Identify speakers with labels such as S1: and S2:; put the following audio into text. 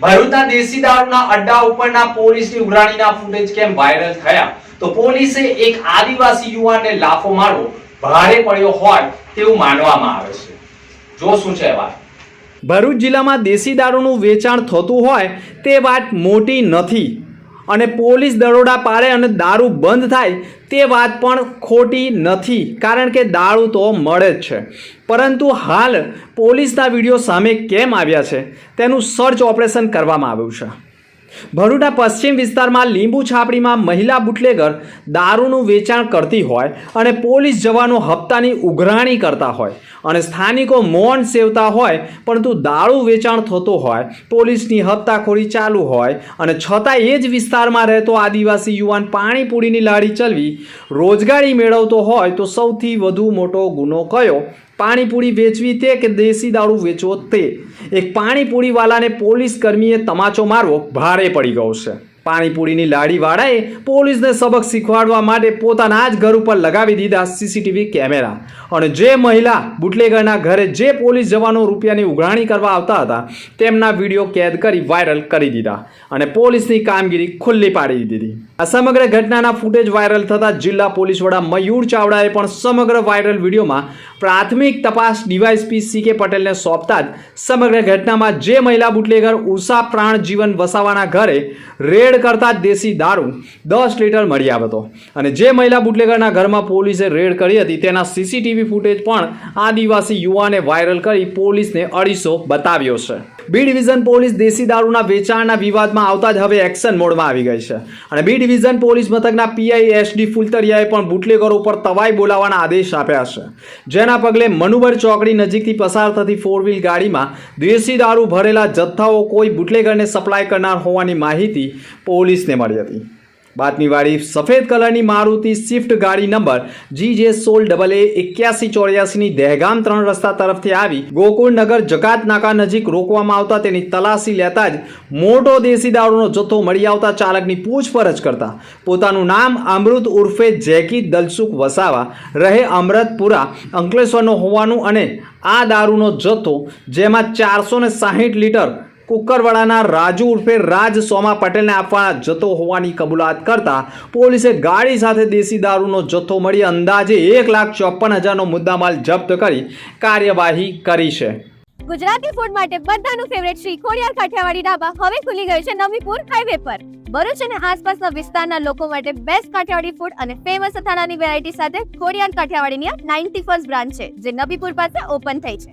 S1: ભરૂચના દેશી દારૂના અડ્ડા ઉપરના પોલીસની ઉઘરાણીના ફૂટેજ કેમ વાયરલ થયા? તો પોલીસે એક આદિવાસી યુવાનને લાફો મારવો ભારે પડ્યો હોય તેવું માનવામાં આવે છે. જો શું છે વાત?
S2: ભરૂચ જિલ્લામાં દેશી દારૂનું વેચાણ થતું હોય તે વાત મોટી નથી. અને પોલીસ દરોડા પાડે અને દારૂ બંધ થાય તે વાત પણ ખોટી નથી, કારણ કે દારૂ તો મળે જ છે. પરંતુ હાલ પોલીસના વીડિયો સામે કેમ આવ્યા છે? તેનું સર્ચ ઓપરેશન કરવામાં આવ્યું છે. ભરૂચના પશ્ચિમ વિસ્તારમાં લીંબુ છાપડીમાં મહિલા બુટલેગર દારૂનું વેચાણ કરતી હોય અને પોલીસ જવાનો હપ્તાની ઉઘરાણી કરતા હોય અને સ્થાનિકો મૌન સેવતા હોય, પરંતુ દારૂ વેચાણ થતો હોય, પોલીસની હપ્તાખોરી ચાલુ હોય અને છતાં એ જ વિસ્તારમાં રહેતો આદિવાસી યુવાન પાણીપુરીની લાડી ચલવી રોજગારી મેળવતો હોય તો સૌથી વધુ મોટો ગુનો કયો? પાણીપુરી વેચવી તે કે દેશી દારૂ વેચવો તે? એક પાણીપુરીવાલાને પોલીસ કર્મીએ તમાચો મારવો ભારે પડી ગયો છે. પાણીપુરીની લાડીવાળાએ પોલીસને સબક શીખવાડવા માટે પોતાના જ ઘર ઉપર લગાવી દીધા સીસીટીવી કેમેરા. અને જે મહિલા બુટલેગરના ઘરે જે પોલીસ જવાનો રૂપિયાની ઉઘરાણી કરવા આવતા હતા, તેમના વીડિયો કેદ કરી વાયરલ કરી દીધા અને પોલીસની કામગીરી ખુલ્લી પાડી દીધી. આ સમગ્ર ઘટનાના ફૂટેજ વાયરલ થતાં જિલ્લા પોલીસ વડા મયુર ચાવડાએ પણ સમગ્ર વાયરલ વિડીયોમાં પ્રાથમિક તપાસ ડીવાયસપી સી કે પટેલને સોંપતા જ સમગ્ર ઘટનામાં જે મહિલા બુટલેગર ઉષા પ્રાણ જીવન વસાવાના ઘરે રેડ કરતા દેશી દારૂ દસ લીટર મળી આવ્યો અને જે મહિલા બુટલેગરના ઘરમાં પોલીસે રેડ કરી હતી તેના સીસીટીવી ફૂટેજ પણ આદિવાસી યુવાને વાયરલ કરી પોલીસને અડીસો બતાવ્યો છે. બી ડિવિઝન પોલીસ દેશી દારૂના વેચાણના વિવાદમાં આવતા જ હવે એક્શન મોડમાં આવી ગઈ છે. અને બી ડિવિઝન પોલીસ મથકના પીઆઈ એસડી ફુલતરિયાએ પણ બુટલેગરો ઉપર તવાઈ બોલાવવાના આદેશ આપ્યા છે. જેના પગલે મનુબર ચોકડી નજીકથી પસાર થતી ફોર વ્હીલ ગાડીમાં દેશી દારૂ ભરેલા જથ્થાઓ કોઈ બુટલેગરને સપ્લાય કરનાર હોવાની માહિતી પોલીસને મળી હતી. બાતમીવાળી સફેદ કલરની મારુતિ સ્વિફ્ટ ગાડી નંબર જી જે સોળ ડબલ એ એક્યાસી ચોર્યાસીની દહેગામ ત્રણ રસ્તા તરફથી આવી ગોકુળનગર જકાત નાકા નજીક રોકવામાં આવતા તેની તલાશી લેતા જ મોટો દેશી દારૂનો જથ્થો મળી આવતા ચાલકની પૂછપરછ કરતા પોતાનું નામ અમૃત ઉર્ફે જેકી દલસુખ વસાવા રહે અમૃતપુરા અંકલેશ્વરનો હોવાનું અને આ દારૂનો જથ્થો જેમાં ચારસો ને સાહીઠ લીટર કુકરવાડાના રાજુ ઉર્ફે રાજ સોમા પટેલને આપવા જતો હોવાની કબૂલાત કરતા પોલીસે ગાડી સાથે દેશી દારૂનો જથ્થો મળી અંદાજે એક લાખ ચોપન હજારનો મુદ્દામાલ જપ્ત કરી કાર્યવાહી કરી છે.
S3: ગુજરાતી ફૂડ માટે બધાનું ફેવરેટ શ્રી ખોડિયાર કાઠિયાવાડી ઢાબા હવે ખુલી ગયું છે નવીપુર હાઈવે પર. ભરૂચ અને આસપાસના વિસ્તારના લોકો માટે બેસ્ટ કાઠિયાવાડી ફૂડ અને ફેમસ અથાણાની વેરાયટી સાથે ખોડિયાર કાઠિયાવાડીની નાઇન્ટી ફર્સ્ટ બ્રાન્ચ છે, જે નબીપુર પાસે ઓપન થઈ છે.